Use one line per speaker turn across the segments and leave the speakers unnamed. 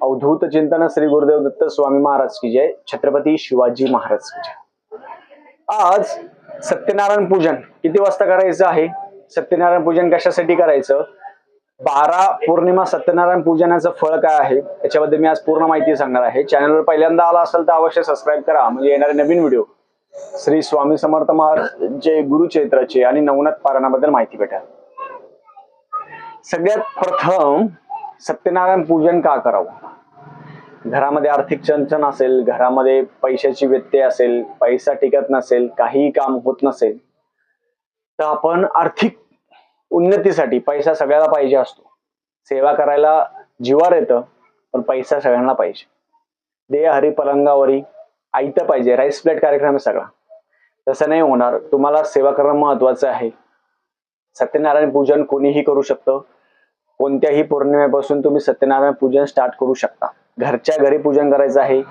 अवधूत चिंतन श्री गुरुदेव दत्त स्वामी महाराज की जय। छत्रपती शिवाजी महाराज की जय। आज सत्यनारायण पूजन किती वाजता करायचं आहे? सत्यनारायण पूजन कशासाठी करायचं? बारा पौर्णिमा सत्यनारायण पूजनाचं फळ काय आहे? याच्याबद्दल मी आज पूर्ण माहिती सांगणार आहे. चॅनलवर पहिल्यांदा आला असेल तर अवश्य सबस्क्राईब करा. म्हणजे येणारे नवीन व्हिडिओ श्री स्वामी समर्थ महाराजचे गुरुचैत्राचे आणि नवनाथ पारणाबद्दल माहिती भेटेल सगळ्यात प्रथम सत्यनारायण पूजन का करावं? घरामध्ये आर्थिक चणचण असेल घरामध्ये पैशाची व्यत्यय असेल पैसा टिकत नसेल काहीही काम होत नसेल तर आपण आर्थिक उन्नतीसाठी पैसा सगळ्याला पाहिजे असतो. सेवा करायला जीवार येतं पण पैसा सगळ्यांना पाहिजे. दे हरी पलंगावरी ऐकतं पाहिजे. राईस प्लेट कार्यक्रम आहे सगळा. तसं नाही होणार. तुम्हाला सेवा करणं महत्वाचं आहे. सत्यनारायण पूजन कोणीही करू शकतं. कोणत्याही पौर्णिमेपासून तुम्ही सत्यनारायण पूजन स्टार्ट करू शकता. घरच्या घरी पूजन करायचं आहे.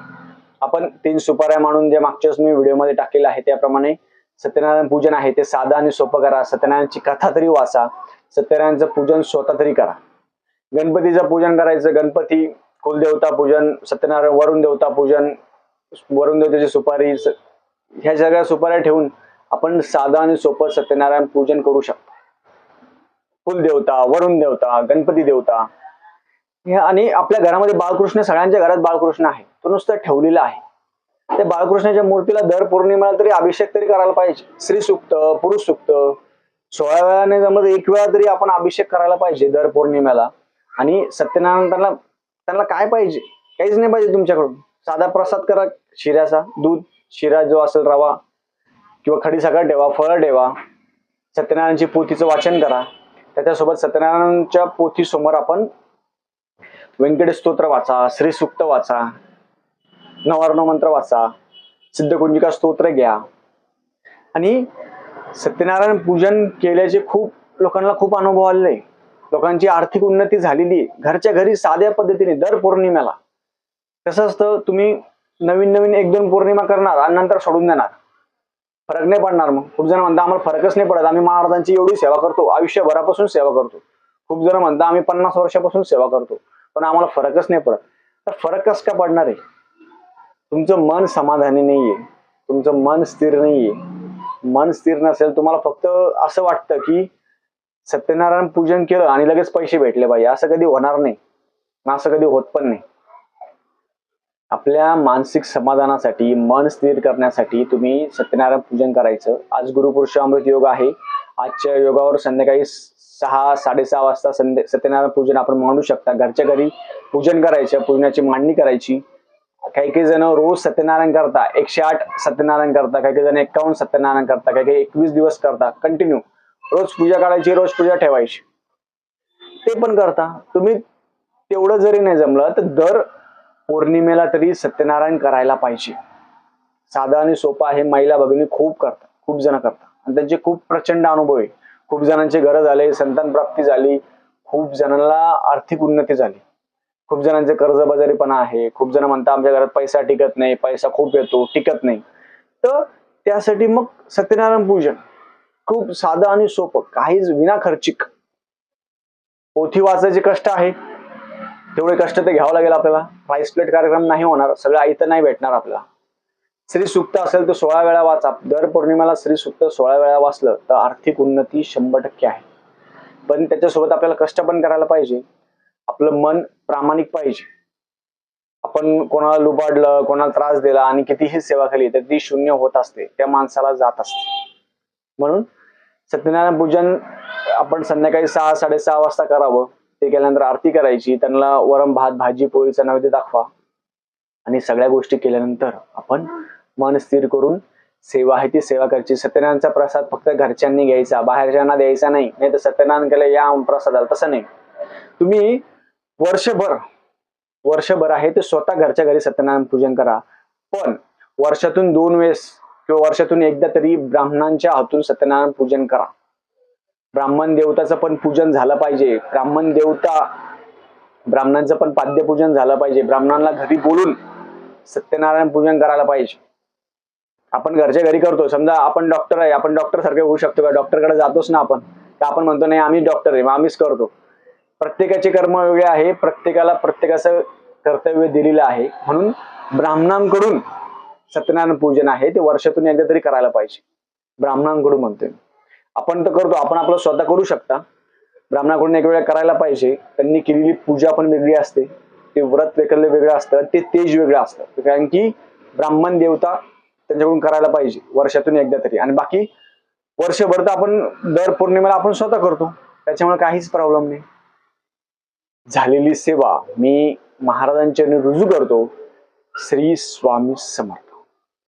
आपण तीन सुपाऱ्या म्हणून जे मागच्या मी व्हिडिओमध्ये टाकलेलं आहे त्याप्रमाणे सत्यनारायण पूजन आहे ते साधं आणि सोपं करा. सत्यनारायणची कथा तरी वाचा. सत्यनारायणचं पूजन स्वतः तरी करा. गणपतीचं पूजन करायचं गणपती कुलदेवता पूजन सत्यनारायण वरुण देवता पूजन वरुण देवतेची सुपारी ह्या सगळ्या सुपाऱ्या ठेवून आपण साधं आणि सोपं सत्यनारायण पूजन करू शकतो. कुलदेवता वरुण देवता गणपती देवता आणि आपल्या घरामध्ये बाळकृष्ण सगळ्यांच्या घरात बाळकृष्ण आहे. तो नुसतं ठेवलेला आहे. त्या बाळकृष्णाच्या मूर्तीला दर पौर्णिमेला तरी अभिषेक तरी करायला पाहिजे. स्त्री सुक्त पुरुष सुक्त सोळा वेळाने जमत एक वेळा तरी आपण अभिषेक करायला पाहिजे दर पौर्णिमेला. आणि सत्यनारायण त्यांना त्यांना काय पाहिजे? काहीच नाही पाहिजे तुमच्याकडून. साधा प्रसाद करा शिऱ्याचा दूध शिरा जो असेल रवा किंवा खडी साखर ठेवा फळं ठेवा. सत्यनारायणची पोथीचं वाचन करा. त्याच्यासोबत सत्यनारायणच्या पोथी समोर आपण व्यंकटेश स्तोत्र वाचा श्री सुक्त वाचा नवार्ण मंत्र वाचा सिद्धकुंजिका स्तोत्र घ्या. आणि सत्यनारायण पूजन केल्याचे खूप लोकांना खूप अनुभव आलेले लोकांची आर्थिक उन्नती झालेली आहे. घरच्या घरी साध्या पद्धतीने दर पौर्णिमेला कसं असतं तुम्ही नवीन नवीन एक दोन पौर्णिमा करणार आणि नंतर सोडून देणार. फरक नाही पडणार मग. खूप जण म्हणता आम्हाला फरकच नाही पडत. आम्ही महाराजांची एवढी सेवा करतो. आयुष्यभरापासून सेवा करतो. खूप जण म्हणता आम्ही पन्नास वर्षापासून सेवा करतो. पण आम्हाला फरकच नाही पडत. तर फरक कस का पडणार आहे? तुमचं मन समाधानी नाहीये. तुमचं मन स्थिर नाहीये. मन स्थिर नसेल तुम्हाला फक्त असं वाटतं की सत्यनारायण पूजन केलं आणि लगेच पैसे भेटले पाहिजे असं कधी होणार नाही. असं कधी होत पण नाही. आपल्या मानसिक समाधानासाठी मन स्थिर करण्यासाठी तुम्ही सत्यनारायण पूजन करायचं. आज गुरुपुरुष अमृत योग आहे. आजच्या योगावर संध्याकाळी सहा साडेसहा वाजता संध्या सत्यनारायण पूजन आपण मांडू शकता. घरच्या घरी पूजन करायचं पूजनाची मांडणी करायची. काही काही जण रोज सत्यनारायण करता एकशे आठ सत्यनारायण करता काही काही जण एकावन्न सत्यनारायण करता काही काही एकवीस दिवस करता. कंटिन्यू रोज पूजा करायची रोज पूजा ठेवायची. ते पण करता. तुम्ही तेवढं जरी नाही जमलं तर दर पौर्णिमेला तरी सत्यनारायण करायला पाहिजे. साधा आणि सोपा आहे महिला भगिनी खूप करतात खूप जण करतात. आणि त्यांचे खूप प्रचंड अनुभव आहे. खूप जणांचे घर झाले संतान प्राप्ती झाली खूप जणांना आर्थिक उन्नती झाली. खूप जणांचे कर्जबाजारीपणा आहे खूप जण म्हणतात आमच्या घरात पैसा टिकत नाही पैसा खूप येतो टिकत नाही. तर त्यासाठी मग सत्यनारायण पूजन खूप साधं आणि सोपं काहीच विना खर्चिक पोथी वाचायचे कष्ट आहे. तेवढे कष्ट ते घ्यावं लागेल आपल्याला. राईस प्लेट कार्यक्रम नाही होणार सगळं आयतं नाही भेटणार आपल्याला. श्री सुक्त असेल तर सोळा वेळा वाचा. दर पौर्णिमेला श्री सुक्त सोळा वेळा वाचलं तर आर्थिक उन्नती शंभर टक्के आहे. पण त्याच्यासोबत आपल्याला कष्ट पण करायला पाहिजे. आपलं मन प्रामाणिक पाहिजे. आपण कोणाला लुबाडलं कोणाला त्रास दिला आणि कितीही सेवा केली तर ती शून्य होत असते. त्या माणसाला जात असते. म्हणून सत्यनारायण पूजन आपण संध्याकाळी सहा साडेसहा वाजता करावं. ते केल्यानंतर आरती करायची. त्यांना वरम भात भाजी पोळीचा नैवेद्य दाखवा. आणि सगळ्या गोष्टी केल्यानंतर आपण मन स्थिर करून सेवा आहे ती सेवा करायची. सत्यनारायणचा प्रसाद फक्त घरच्यांनी घ्यायचा बाहेरच्यांना द्यायचा नाही. नाही तर सत्यनारायण केलं या प्रसादाला तसं नाही. तुम्ही वर्षभर वर्षभर आहे ते स्वतः घरच्या घरी सत्यनारायण पूजन करा. पण वर्षातून दोन वेळेस किंवा वर्षातून एकदा तरी ब्राह्मणांच्या हातून सत्यनारायण पूजन करा. ब्राह्मण देवताचं पण पूजन झालं पाहिजे. ब्राह्मण देवता ब्राह्मणांचं पण पाद्यपूजन झालं पाहिजे. ब्राह्मणांना घरी बोलून सत्यनारायण पूजन करायला पाहिजे. आपण घरच्या घरी करतो. समजा आपण डॉक्टर आहे आपण डॉक्टर सारखे होऊ शकतो का? डॉक्टरकडे जातोच ना आपण. तर आपण म्हणतो नाही आम्ही डॉक्टर आहे मग आम्हीच करतो. प्रत्येकाचे कर्म वेगळे आहे. प्रत्येकाला प्रत्येकाचं कर्तव्य दिलेलं आहे. म्हणून ब्राह्मणांकडून सत्यनारायण पूजन आहे. ते वर्षातून एकदा तरी करायला पाहिजे. ब्राह्मणांकडून म्हणतोय आपण तर करतो. आपण आपलं स्वतः करू शकता. ब्राह्मणाकडून एक वेळा करायला पाहिजे. त्यांनी केलेली पूजा पण वेगळी असते. ते व्रत वेगळं वेगळं असतं ते तेज वेगळं असतं. कारण की ब्राह्मण देवता त्यांच्याकडून करायला पाहिजे वर्षातून एकदा तरी. आणि बाकी वर्षभर तर आपण दर पौर्णिमेला आपण स्वतः करतो. त्याच्यामुळे काहीच प्रॉब्लेम नाही. झालेली सेवा मी महाराजांच्या रुजू करतो. श्री स्वामी समर्थ.